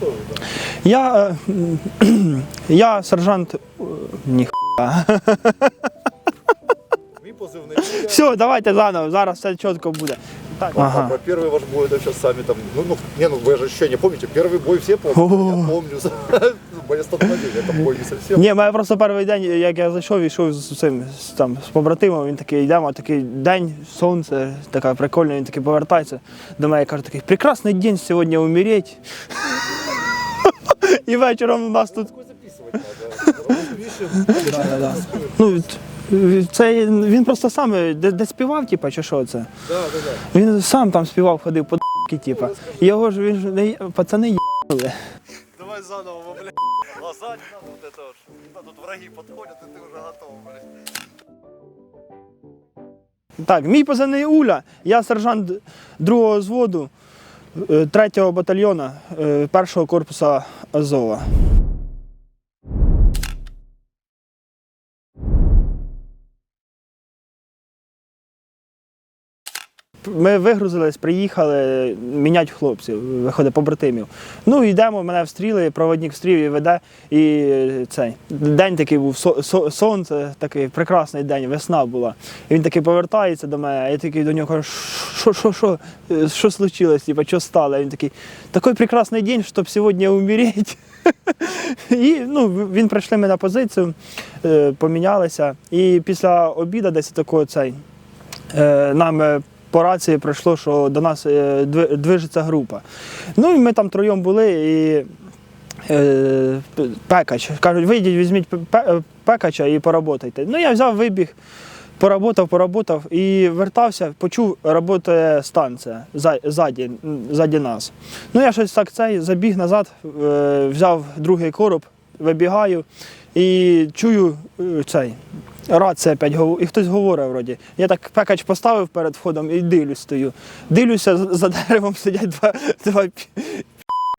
хто ви? там? Я, е, м, я сержант. е, Ніхуя. Мій позивний. Все, давайте заново, зараз все чітко буде. Так. Ага. Ага. Первый ваш бой, это сейчас сами там, ну, ну, не, ну вы же еще не помните, первый бой все помнят, я помню, боестолкновение, это бой не совсем. Ні, мене просто перший день, як я зайшов, йшов з цим з, там, з побратимом, він такий, йдемо, такий день, сонце, така прикольна, він такий повертається до мене і каже, такий прекрасний день сьогодні умереть. І вечором у нас тут. Такое записывать надо. Розпишем. Ну, від- від- це він просто сам е, де, де співав, типа, чи що це? Да, да, да. Він сам там співав, ходив по д**ки, типа. І його ж він ж не пацани їбали. Давай заново, блядь. Глаза не надо вот это вот. Да, тут враги подходят, и ты уже готов, блядь. Так, мій позивний Уля, я сержант другого взводу 3-го батальйона 1-го корпусу Азова. Ми вигрузились, приїхали міняти хлопців, виходить побратимів. Ну, йдемо, мене встріли, проводник встрів і веде. І цей день такий був со- со- сонце, такий прекрасний день, весна була. І він такий повертається до мене, а я такий до нього кажу, що, що, що случилось, типа, що стало? Він такий, такий прекрасний день, щоб сьогодні умереть. І ну, він прийшли ми на позицію, е, помінялися. І після обіду десь такого цей е, нам е, по рації прийшло, що до нас е, движеться група. Ну і ми там троєм були і. е, Пекач. Кажуть, вийдіть, візьміть пе- пекача і поработайте. Ну, я взяв, вибіг, поработав, поработав і вертався, почув, працює станція ззаді, ззаді нас. Ну, я щось так цей забіг назад, е, взяв другий короб, вибігаю і чую е, цей. Рація опять гов- і хтось говорить вроді. Я так пекач поставив перед входом і дивлюсь стою. Дивлюся, за деревом сидять два, два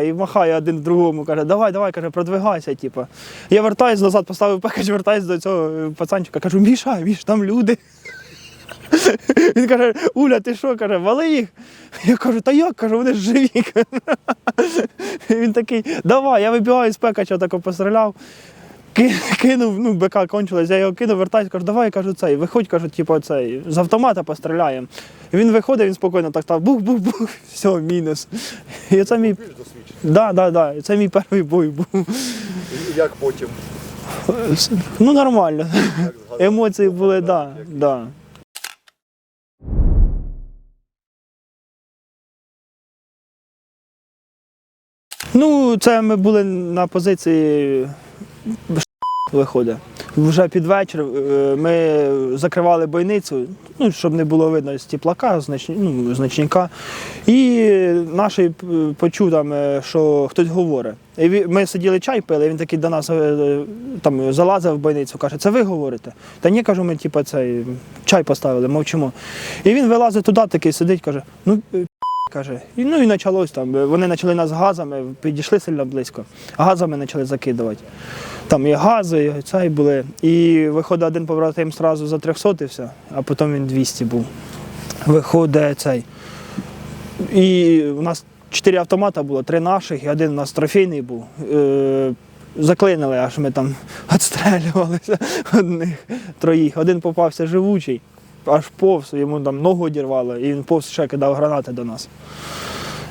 і махає один другому, каже, давай, давай, каже, продвигайся. Типу. Я вертаюсь назад, поставив пекач, вертаюсь до цього е, пацанчика, кажу, Міша, Міш, там люди. Він каже, Уля, ти що? каже, вали їх. Я кажу, та як? кажу, вони живі. Він такий, давай, я вибігаю з пекача, тако постріляв. Ки- Кинув, ну, БК кончилось, я його кинув, вертаюсь, кажу, давай, кажу, цей, виходь, кажу, типу, цей, з автомата постріляємо. І він виходить, він спокійно так став, бух-бух-бух, все, мінус. І це мій, да, да, да, це мій перший бой був. І Як потім? Ну, нормально. Емоції були, так, да, да. Ну, це ми були на позиції виходить. Вже під вечір е, ми закривали бойницю, ну, щоб не було видно з тіплака, знач... ну, значника. І наш е, почув, там, е, що хтось говорить. І ми сиділи чай пили, він такий до нас е, там, залазив в бойницю, каже, це ви говорите? Та ні, кажу, ми типу, цей, чай поставили, мовчимо. І він вилазить туди, такий сидить, каже, ну. Каже, і ну і почалось там. Вони почали нас газами, підійшли сильно близько, газами почали закидувати. Там і гази, і цей були. І виходить один побратим одразу за 300 а потім він 200 був. Виходить цей. І у нас чотири автомата було, три наших, і один у нас трофейний був. Е, заклинили, аж ми там відстрелювалися одних троїх. Один попався живучий, аж повз, йому там ногу одірвало, і він повз ще кидав гранати до нас.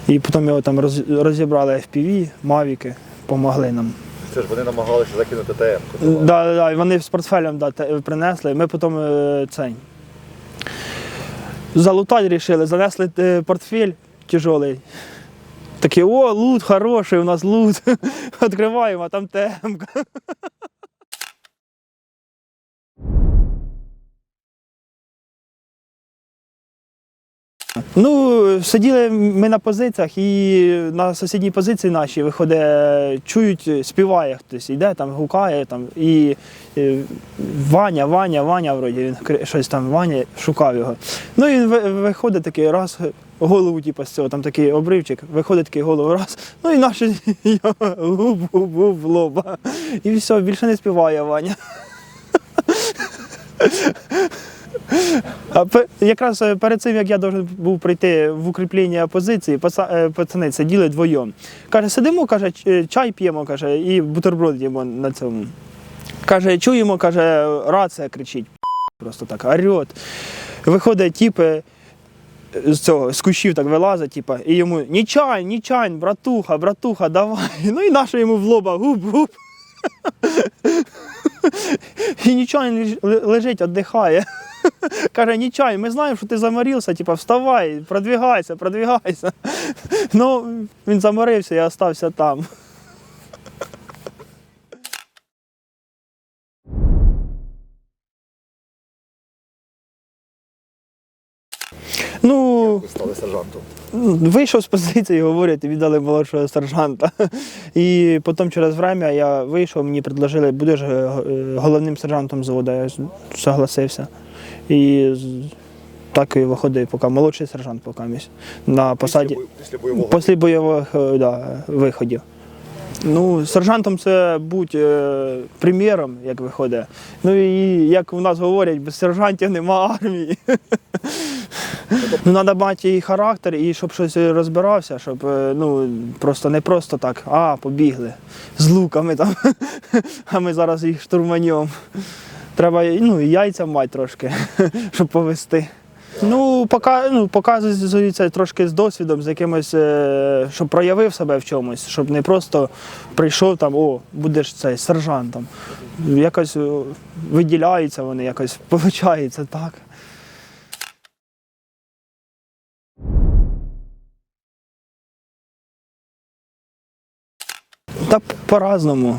І потім його там розібрали FPV, мавіки, допомогли нам. Це ж вони намагалися закинути ТМ. Да, да, вони з портфелем да, принесли. Ми потім е, цей. Залутати рішили, занесли е, портфель тяжелий. Такі, о, лут хороший, у нас лут. Відкриваємо, а там темка. Ну, сиділи ми на позиціях, і на сусідній позиції нашій виходить, чують, співає хтось, йде там, гукає там, і е, Ваня, Ваня, Ваня, вроді він щось там Ваня шукав його. Ну і він виходить такий раз. Голову, типу, з цього, там такий обривчик, виходить такий голову раз, ну і наш його губу в лоба. І все, більше не співає Ваня. А якраз е, перед цим, як я должен був прийти в укріплення позиції, е, пацани сиділи двоєм. Каже, сидимо, каже, е, чай п'ємо, каже, і бутерброд їмо на цьому. Каже, чуємо, каже, рація кричить. Просто так, орет. Виходить тіп е, з цього, з кущів так вилазить, типа, і йому нічань, нічань, братуха, братуха, давай. Ну і наша йому в лоба гуп-гуп. І нічань леж- лежить, віддихає. Каже, нічай, ми знаємо, що ти заморився, типа, вставай, продвигайся, продвигайся. Ну, він заморився і остався там. Ну, стали сержантом. вийшов з позиції, говорять, віддали молодшого сержанта. І потім через время я вийшов, мені предложили, будеш е, е, головним сержантом заводу. Я согласився. І так і виходить, поки молодший сержант поки місь на посаді. Після, після бойового. Після бойових е, да, виходів. Ну, сержантом це будь е, прем'єром, як виходить. Ну і як у нас говорять, без сержантів нема армії. Ну, треба мати і характер, і щоб щось розбирався, щоб е, ну, просто не просто так, а, побігли з луками там, а ми зараз їх штурманем. Треба ну, і яйця мати трошки, щоб повести. Ну, пока, ну, показується трошки з досвідом, з якимось, е, щоб проявив себе в чомусь, щоб не просто прийшов там, о, будеш цей сержантом. Якось виділяються вони, якось виходить так. Та по-разному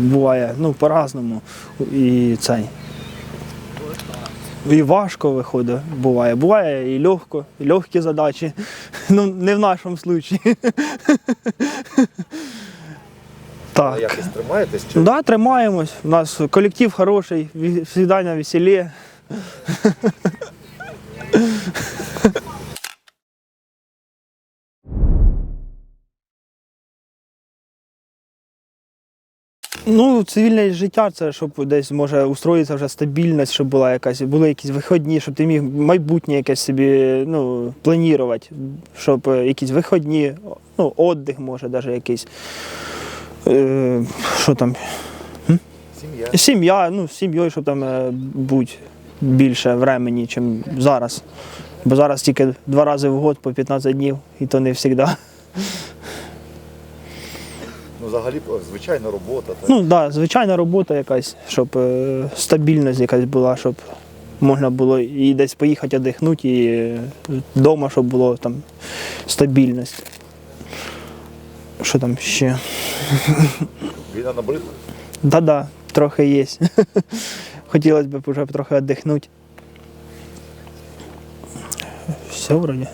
буває, ну по-разному. І цей. І важко виходить, буває. Буває і легко, і легкі задачі. Ну, не в нашому випадку. Так. якось тримаєтесь? Ну, да, тримаємось. У нас колектив хороший, завжди на веселі. Ну, цивільне життя це щоб десь може устроїтися вже стабільність, щоб була якась, були якісь виходні, щоб ти міг майбутнє якесь собі ну, планувати, щоб е, якісь виходні, ну, віддих може, навіть якийсь. Е, що там, Сім'я. Сім'я, ну, з сім'єю, щоб там е, бути більше времени, ніж зараз. Бо зараз тільки два рази в год по 15 днів, і то не завжди. Ну, взагалі, звичайна робота. Так? Ну так, да, звичайна робота якась, щоб е, стабільність якась була, щоб можна було і десь поїхати віддихнути, і вдома, щоб було там стабільність. Що там ще? Війна набридла. Да-да, трохи є. Хотілося б вже трохи віддихнути. Все вроді.